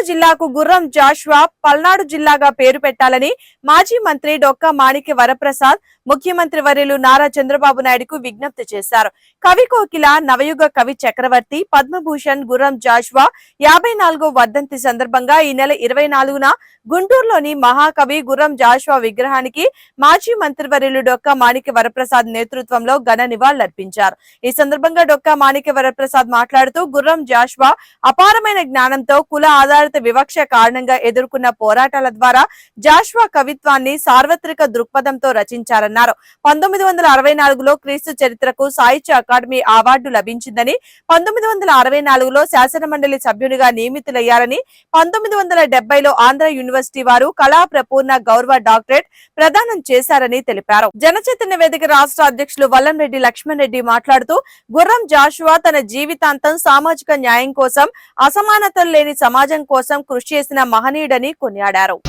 పల్నాడు జిల్లాకు గుర్రం జాషువా పల్నాడు జిల్లాగా పేరు పెట్టాలని మాజీ మంత్రి డొక్కా మాణిక్య వరప్రసాద్ ముఖ్యమంత్రి వర్యులు నారా చంద్రబాబు నాయుడుకు విజ్ఞప్తి చేశారు. కవి కోకిల నవయుగ కవి చక్రవర్తి పద్మభూషణ్ గుర్రం జాషువా యాభై నాలుగో వర్ధంతి సందర్భంగా ఈ నెల ఇరవై నాలుగున గుంటూరులోని మహాకవి గుర్రం జాషువా విగ్రహానికి మాజీ మంత్రివర్యులు డొక్కా మాణిక్య వరప్రసాద్ నేతృత్వంలో ఘన నివాళులర్పించారు ఈ సందర్భంగా డొక్కా మాణిక్య వరప్రసాద్ మాట్లాడుతూ గుర్రం జాషువా అపారమైన జ్ఞానంతో కుల ఆధారిత వివక్ష కారణంగా ఎదుర్కొన్న పోరాటాల ద్వారా జాష్వా కవిత్వాన్ని సార్వత్రిక దృక్పథంతో రచించారన్నారు. పంతొమ్మిది వందల అరవై నాలుగులో క్రీస్తు చరిత్రకు సాహిత్య అకాడమీ అవార్డు లభించిందని పంతొమ్మిది వందల అరవై నాలుగులో శాసనమండలి సభ్యునిగా నియమితులయ్యారని పంతొమ్మిది వందల డెబ్బైలో ఆంధ్ర యూనివర్సిటీ వారు కళా ప్రపూర్ణ గౌరవ డాక్టరేట్ ప్రదానం చేశారని తెలిపారు. జనచైతన్య వేదిక రాష్ట్ర అధ్యక్షులు వల్లంరెడ్డి లక్ష్మణ్ రెడ్డి మాట్లాడుతూ గుర్రం జాషువా తన జీవితాంతం సామాజిక న్యాయం కోసం అసమానతలు లేని సమాజం కోసం కృషి చేసిన మహనీయుడని కొనియాడారు.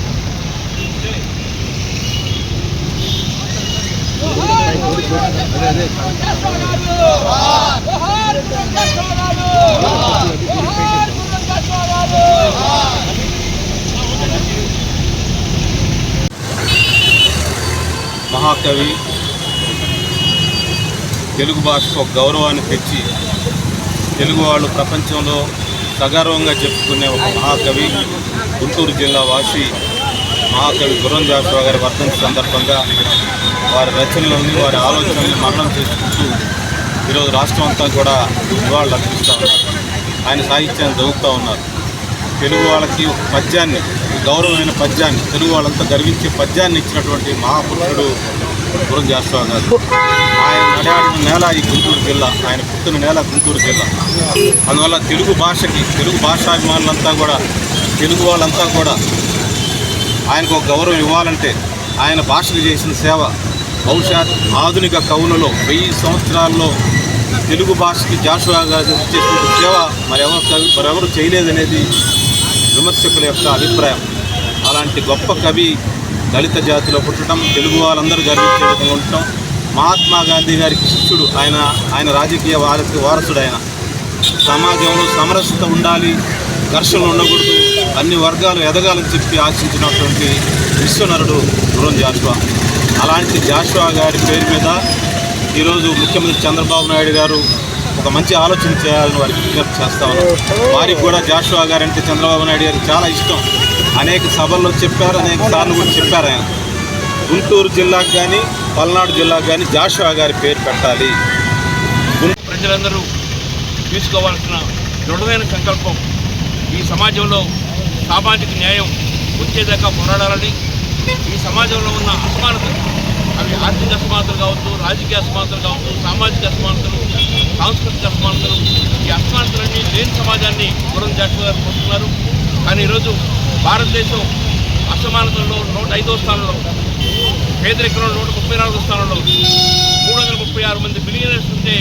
మహాకవి తెలుగు భాషకు గౌరవాన్ని తెచ్చి తెలుగు వాళ్ళు ప్రపంచంలో సగర్వంగా చెప్పుకునే ఒక మహాకవి గుంటూరు జిల్లా వాసి మహాకవి గుర్రం గారి వర్ధంతి సందర్భంగా వారి రచనలని వారి ఆలోచనల్ని మరణం చేసుకుంటూ ఈరోజు రాష్ట్రం అంతా కూడా నివాళులు అర్పిస్తూ ఉన్నారు. ఆయన సాహిత్యాన్ని చదువుతూ ఉన్నారు. తెలుగు వాళ్ళకి ఒక పద్యాన్ని గౌరవమైన పద్యాన్ని తెలుగు వాళ్ళంతా గర్వించే పద్యాన్ని ఇచ్చినటువంటి మహాపురుషుడు గురం చేస్తా గారు ఆయన నడాడిన నేల ఈ గుంటూరు జిల్లా ఆయన పుట్టిన నేల గుంటూరు జిల్లా. అందువల్ల తెలుగు భాషకి తెలుగు భాషాభిమానులంతా కూడా తెలుగు వాళ్ళంతా కూడా ఆయనకు ఒక గౌరవం ఇవ్వాలంటే ఆయన భాషకు చేసిన సేవ బహుశా ఆధునిక కవులలో వెయ్యి సంవత్సరాల్లో తెలుగు భాషకి జాషువా గారు చేసిన సేవ మరెవరు మరెవరు చేయలేదనేది విమర్శకుల యొక్క అభిప్రాయం. లాంటి గొప్ప కవి దళిత జాతిలో పుట్టడం తెలుగు వాళ్ళందరూ గర్వించే విధంగా ఉండటం మహాత్మా గాంధీ గారికి శిష్యుడు ఆయన ఆయన రాజకీయ వారసు వారసుడు ఆయన సమాజంలో సమరసత ఉండాలి ఘర్షణలు ఉండకూడదు అన్ని వర్గాలు ఎదగాలని చెప్పి ఆశించినటువంటి విశ్వనరుడు గురం జాషువా. అలాంటి జాషువా గారి పేరు మీద ఈరోజు ముఖ్యమంత్రి చంద్రబాబు నాయుడు గారు ఒక మంచి ఆలోచన చేయాలని వారికి విజ్ఞప్తి చేస్తా ఉన్నారు వారికి కూడా జాషువా గారంటే చంద్రబాబు నాయుడు గారికి చాలా ఇష్టం. అనేక సభల్లో చెప్పారు అనేక సార్లు కూడా చెప్పారు ఆయన. గుంటూరు జిల్లాకు కానీ పల్నాడు జిల్లాకు కానీ జాషువా గారి పేరు పెట్టాలి. ప్రజలందరూ తీసుకోవాల్సిన దృఢమైన సంకల్పం ఈ సమాజంలో సామాజిక న్యాయం వచ్చేదాకా పోరాడాలని ఈ సమాజంలో ఉన్న అసమానతలు అవి ఆర్థిక అసమానతలు కావచ్చు రాజకీయ అసమానతలు కావచ్చు సామాజిక అసమానతలు సాంస్కృతిక అసమానతలు ఈ అసమానతలన్నీ లేని సమాజాన్ని గురం జాషువా గారు కోరుతున్నారు కానీ ఈరోజు భారతదేశం అసమానతల్లో నూట ఐదో స్థానంలో పేదరికంలో నూట ముప్పై నాలుగో స్థానంలో మూడు వందల ముప్పై ఆరు మంది బిలియనర్స్ ఉంటే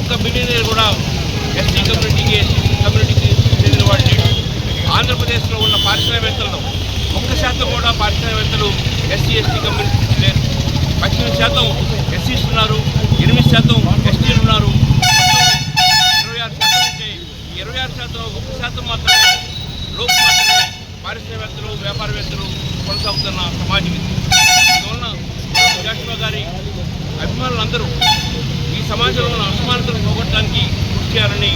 ఒక్క బిలియనర్ కూడా ఎస్టీ కమ్యూనిటీకి ఎస్సీ కమ్యూనిటీకి చెందిన వాళ్ళు ఆంధ్రప్రదేశ్లో ఉన్న పారిశ్రామికవేత్తలలో ఒక్క శాతం కూడా పారిశ్రామికవేత్తలు ఎస్సీ ఎస్టీ కమ్యూనిటీ లేరు. పద్దెనిమిది శాతం ఎస్సీస్ ఉన్నారు ఎనిమిది శాతం ఎస్టీలు ఉన్నారు. ఇరవై ఆరు శాతం ఉంటే ఇరవై ఆరు శాతం ఒక్క శాతం మాత్రమే లోపు మాత్రమే పారిశ్రామికవేత్తలు వ్యాపారవేత్తలు కొనసాగుతున్న సమాజం ఇది. అందువలన జాషువా గారి అభిమానులందరూ ఈ సమాజంలో ఉన్న అసమానతలు పోగొట్టడానికి కృషి చేయాలని